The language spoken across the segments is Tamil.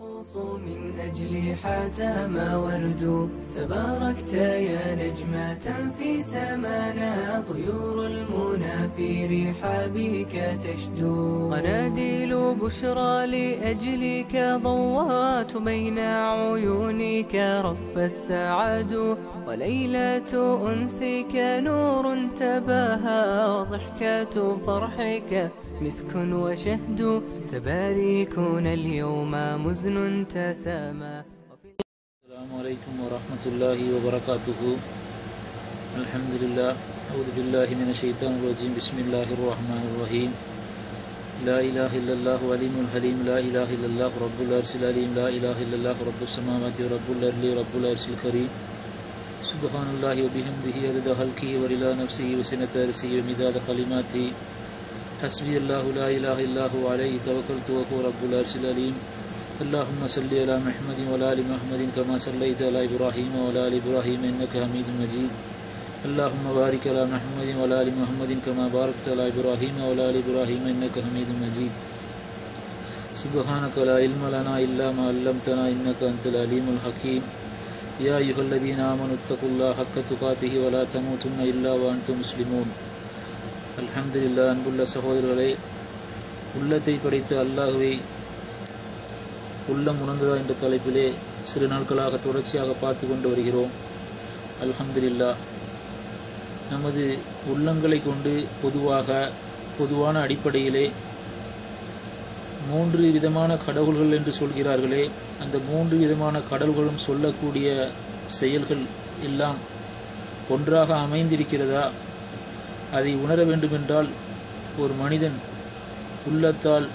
الرؤوس من أجل حاتم ورد. تباركت يا نجمة في سمانا طيور المنى في رحابك تشدو. قناديل بشرى لأجلك ضوات بين عيونك رف السعد وليلة أنسك نور تباهى وضحكة فرحك مسك وشهد تباريكون اليوم مزن تسامى. السلام عليكم ورحمة الله وبركاته. الحمد لله. أعوذ بالله من الشيطان الرجيم. بسم الله الرحمن الرحيم. لا إله إلا الله، وليم الحليم، لا إله إلا الله، رب الأرس العليم، لا إله إلا الله، رب السماوات ورب الأرل ورب الأرس الكريم. سبحان الله وبحمده أدد خلقه ولله نفسه وسنة أرسه ومداد قلماته حسبي الله، لا إله إلا هو، عليه توكلت وهو رب الأرس العليم. اللهم صل على محمد ولا لمحمد كما صليت على إبراهيم ولا لإبراهيم إنك حميد مجيد. اللهم بارك على محمد وعلى ال محمد كما باركت على ابراهيم وعلى ال ابراهيم انك حميد مجيد سبحانك لا علم لنا الا ما علمتنا انك انت العليم الحكيم يا ايها الذين امنوا اتقوا الله حق تقاته ولا تموتن الا وانتم مسلمون الحمد لله அன்புள்ள சகோதரர்களே உள்ளத்தை படைத்த அல்லாஹ்வை உள்ளம் உணர்ந்ததா என்ற தலைப்பிலே சிறு நாட்களாக தொடர்ச்சியாக பார்த்து கொண்டு வருகிறோம் அல்ஹம்துலில்லா நமது உள்ளங்களை கொண்டு பொதுவாக பொதுவான அடிப்படையிலே மூன்று விதமான கடவுள்கள் என்று சொல்கிறார்களே அந்த மூன்று விதமான கடவுள்களும் சொல்லக்கூடிய செயல்கள் எல்லாம் ஒன்றாக அமைந்திருக்கிறதா? அதை உணர வேண்டுமென்றால் ஒரு மனிதன் உள்ளத்தால்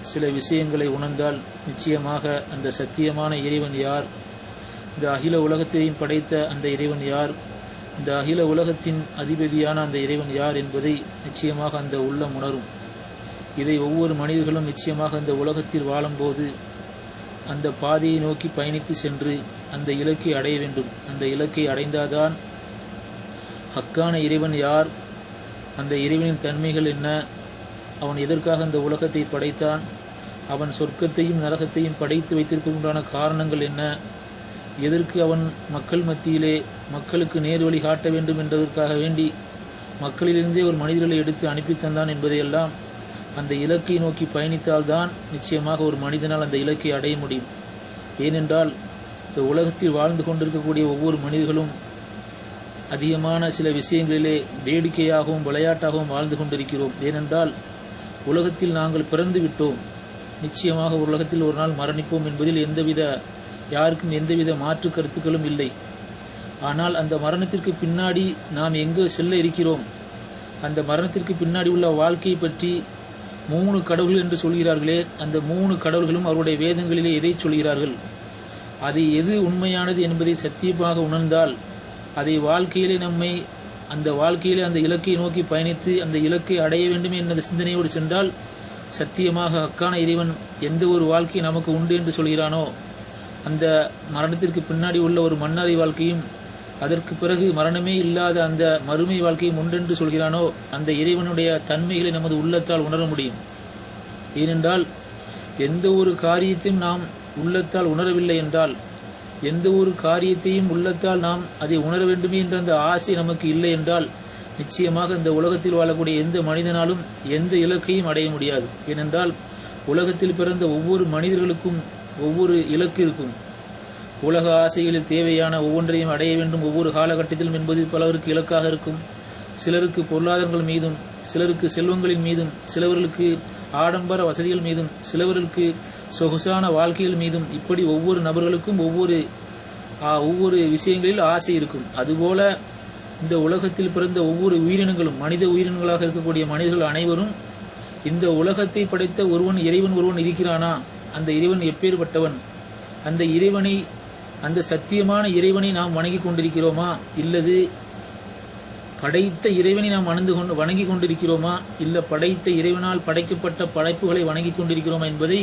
சில விஷயங்களை உணர்ந்தால் நிச்சயமாக அந்த சத்தியமான இறைவன் யார்? இந்த அகில உலகத்தையும் படைத்த அந்த இறைவன் யார்? இந்த அகில உலகத்தின் அதிபதியான அந்த இறைவன் யார் என்பதை நிச்சயமாக அந்த உள்ளம் உணரும். இதை ஒவ்வொரு மனிதர்களும் நிச்சயமாக அந்த உலகத்தில் வாழும்போது அந்த பாதையை நோக்கி பயணித்து சென்று அந்த இலக்கை அடைய வேண்டும். அந்த இலக்கை அடைந்தாதான் ஹக்கான இறைவன் யார் அந்த இறைவனின் தன்மைகள் என்ன அவன் எதற்காக அந்த உலகத்தை படைத்தான் அவன் சொர்க்கத்தையும் நரகத்தையும் படைத்து வைத்திருப்பதற்குண்டான காரணங்கள் என்ன எதற்கு அவன் மக்கள் மத்தியிலே மக்களுக்கு நேர்வழி காட்ட வேண்டும் என்பதற்காக வேண்டி மக்களிலிருந்தே ஒரு மனிதர்களை எடுத்து அனுப்பி தந்தான் என்பதையெல்லாம் அந்த இலக்கை நோக்கி பயணித்தால்தான் நிச்சயமாக ஒரு மனிதனால் அந்த இலக்கை அடைய முடியும். ஏனென்றால் இந்த உலகத்தில் வாழ்ந்து கொண்டிருக்கக்கூடிய ஒவ்வொரு மனிதர்களும் அதிகமான சில விஷயங்களிலே வேடிக்கையாகவும் விளையாட்டாகவும் வாழ்ந்து கொண்டிருக்கிறோம். ஏனென்றால் உலகத்தில் நாங்கள் பிறந்து விட்டோம். நிச்சயமாக உலகத்தில் ஒரு நாள் மரணிப்போம் என்பதில் எந்தவித யாருக்கும் எந்தவித மாற்று கருத்துக்களும் இல்லை. ஆனால் அந்த மரணத்திற்கு பின்னாடி நாம் எங்கு செல்ல இருக்கிறோம்? அந்த மரணத்திற்கு பின்னாடி உள்ள வாழ்க்கையை பற்றி மூணு கடவுள் என்று சொல்கிறார்களே அந்த மூணு கடவுள்களும் அவருடைய வேதங்களிலே எதை சொல்கிறார்கள்? அது எது உண்மையானது என்பதை சத்தியமாக உணர்ந்தால் அதை வாழ்க்கையிலே நம்மை அந்த வாழ்க்கையிலே அந்த இலக்கை நோக்கி பயணித்து அந்த இலக்கை அடைய வேண்டும் என்ற சிந்தனையோடு சென்றால் சத்தியமாக அக்கான இறைவன் எந்த ஒரு வாழ்க்கை நமக்கு உண்டு என்று சொல்கிறானோ அந்த மரணத்திற்கு பின்னாடி உள்ள ஒரு மன்னரை வாழ்க்கையும் அதற்கு பிறகு மரணமே இல்லாத அந்த மறுமை வாழ்க்கையும் உண்டென்று சொல்கிறானோ அந்த இறைவனுடைய தன்மைகளை நமது உள்ளத்தால் உணர முடியும். ஏனென்றால் எந்த ஒரு காரியத்தையும் நாம் உள்ளத்தால் உணரவில்லை என்றால் எந்த ஒரு காரியத்தையும் உள்ளத்தால் நாம் அதை உணர வேண்டுமே என்ற அந்த ஆசை நமக்கு இல்லை என்றால் நிச்சயமாக இந்த உலகத்தில் வாழக்கூடிய எந்த மனிதனாலும் எந்த இலக்கையும் அடைய முடியாது. ஏனென்றால் உலகத்தில் பிறந்த ஒவ்வொரு மனிதர்களுக்கும் ஒவ்வொரு இலக்கு இருக்கும். உலக ஆசைகளில் தேவையான ஒவ்வொன்றையும் அடைய வேண்டும். ஒவ்வொரு காலகட்டத்திலும் என்பது பலருக்கு இலக்காக இருக்கும். சிலருக்கு பொருளாதாரங்கள் மீதும் சிலருக்கு செல்வங்களின் மீதும் சிலவர்களுக்கு ஆடம்பர வசதிகள் மீதும் சிலவர்களுக்கு சொகுசான வாழ்க்கைகள் மீதும் இப்படி ஒவ்வொரு நபர்களுக்கும் ஒவ்வொரு ஒவ்வொரு விஷயங்களில் ஆசை இருக்கும். அதுபோல இந்த உலகத்தில் பிறந்த ஒவ்வொரு உயிரினங்களும் மனித உயிரினங்களாக இருக்கக்கூடிய மனிதர்கள் அனைவரும் இந்த உலகத்தை படைத்த ஒருவன் இறைவன் ஒருவன் இருக்கிறானா? அந்த இறைவன் எப்பேற்பட்டவன்? அந்த இறைவனை அந்த சத்தியமான இறைவனை நாம் வணங்கி கொண்டிருக்கிறோமா? இல்லது படைத்த இறைவனை நாம் அணந்து கொண்டு வணங்கி கொண்டிருக்கிறோமா? இல்ல படைத்த இறைவனால் படைக்கப்பட்ட படைப்புகளை வணங்கி கொண்டிருக்கிறோமா என்பதை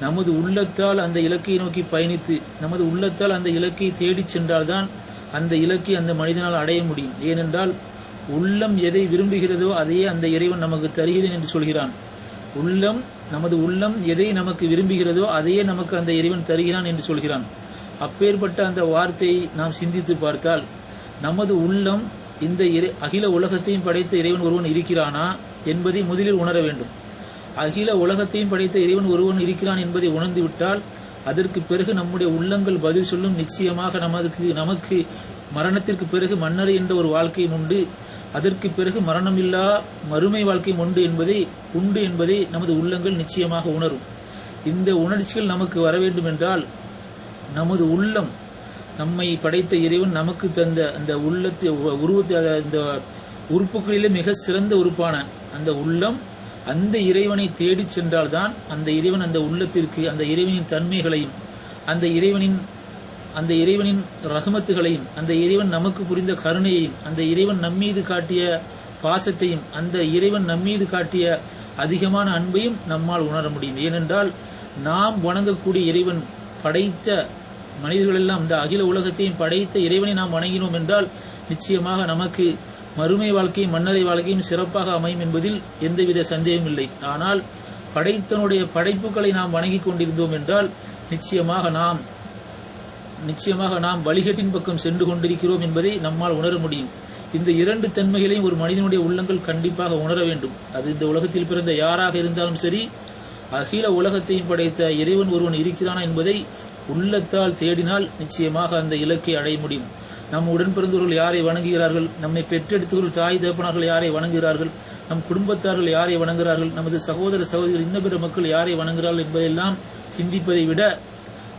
நமது உள்ளத்தால் அந்த இலக்கை நோக்கி பயணித்து நமது உள்ளத்தால் அந்த இலக்கை தேடிச் சென்றால்தான் அந்த இலக்கை அந்த மனிதனால் அடைய முடியும். ஏனென்றால் உள்ளம் எதை விரும்புகிறதோ அதையே அந்த இறைவன் நமக்கு தருகிறேன் என்று சொல்கிறான். உள்ளம் நமது உள்ளம் எதை நமக்கு விரும்புகிறதோ அதையே நமக்கு அந்த இறைவன் தருகிறான் என்று சொல்கிறான். அப்பேற்பட்ட அந்த வார்த்தையை நாம் சிந்தித்து பார்த்தால் நமது உள்ளம் இந்த இறை- அகில உலகத்தையும் படைத்த இறைவன் ஒருவன் இருக்கிறானா என்பதை முதலில் உணர வேண்டும். அகில உலகத்தையும் படைத்த இறைவன் ஒருவன் இருக்கிறான் என்பதை உணர்ந்து விட்டால் அதற்கு பிறகு நம்முடைய உள்ளங்கள் பதில் சொல்லும் நிச்சயமாக நமக்கு நமக்கு மரணத்திற்கு பிறகு மன்னரை என்ற ஒரு வாழ்க்கையும் உண்டு. அதற்கு பிறகு மரணமில்லா மறுமை வாழ்க்கையும் உண்டு என்பதை உண்டு என்பதை நமது உள்ளங்கள் நிச்சயமாக உணரும். இந்த உணர்ச்சிகள் நமக்கு வர வேண்டும் என்றால் நமது உள்ளம் நம்மை படைத்த இறைவன் நமக்கு தந்த அந்த உள்ளத்தை உருவத்தை அத- உறுப்புகளிலே மிக சிறந்த உறுப்பான அந்த உள்ளம் அந்த இறைவனை தேடிச் சென்றால்தான் அந்த இறைவன் அந்த உள்ளத்திற்கு அந்த இறைவனின் தன்மைகளையும் அந்த இறைவனின் அந்த இறைவனின் ரஹமத்துகளையும் அந்த இறைவன் நமக்கு புரிந்த கருணையையும் அந்த இறைவன் நம்மீது காட்டிய பாசத்தையும் அந்த இறைவன் நம்மீது காட்டிய அதிகமான அன்பையும் நம்மால் உணர முடியும். ஏனென்றால் நாம் வணங்கக்கூடிய இறைவன் படைத்த மனிதர்களெல்லாம் இந்த அகில உலகத்தையும் படைத்த இறைவனை நாம் வணங்கினோம் என்றால் நிச்சயமாக நமக்கு மறுமை வாழ்க்கையும் மன்னரை வாழ்க்கையும் சிறப்பாக அமையும் என்பதில் எந்தவித சந்தேகம் இல்லை. ஆனால் படைத்தனுடைய படைப்புகளை நாம் வணங்கிக் கொண்டிருந்தோம் என்றால் நிச்சயமாக நாம் நிச்சயமாக நாம் வழிகட்டின் பக்கம் சென்று கொண்டிருக்கிறோம் என்பதை நம்மால் உணர முடியும். இந்த இரண்டு தன்மைகளையும் ஒரு மனிதனுடைய உள்ளங்கள் கண்டிப்பாக உணர வேண்டும். அது இந்த உலகத்தில் பிறந்த யாராக இருந்தாலும் சரி அகில உலகத்தையும் படைத்த இறைவன் ஒருவன் இருக்கிறானா என்பதை உள்ளத்தால் தேடினால் நிச்சயமாக அந்த இலக்கை அடைய முடியும். நம் உடன் பிறந்தவர்கள் யாரை வணங்குகிறார்கள்? நம்மை பெற்றெடுத்தவர்கள் தாய் தகப்பனார்கள் யாரை வணங்குகிறார்கள்? நம் குடும்பத்தார்கள் யாரை வணங்குகிறார்கள்? நமது சகோதர சகோதரிகள் இன்ன பிற மக்கள் யாரை வணங்குகிறார்கள் என்பதெல்லாம் சிந்திப்பதை விட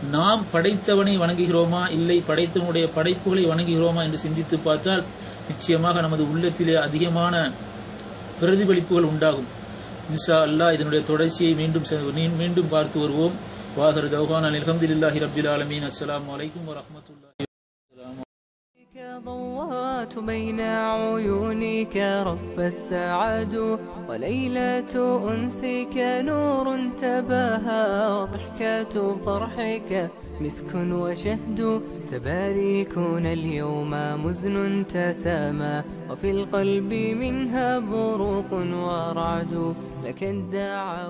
நாம் படைத்தவனை வணங்குகிறோமா? இல்லை படைத்தவனுடைய படைப்புகளை வணங்குகிறோமா என்று சிந்தித்து பார்த்தால் நிச்சயமாக நமது உள்ளத்திலே அதிகமான பிரதிபலிப்புகள் உண்டாகும். இன்ஷா அல்லாஹ் இதனுடைய தொடர்ச்சியை மீண்டும் செ- மீண்டும் பார்த்து வருவோம். வாகர் தௌஹான் அல்ஹம்துலில்லாஹி ரப்பில் ஆலமீன். அஸ்லாம் வலைக்கம் வரமத்துல்லா ضوات بين عيونك رف السعد وليلة أنسك نور تباهى وضحكة فرحك مسك وشهد تباريكون اليوم مزن تسامى وفي القلب منها بروق ورعد لك الدعوة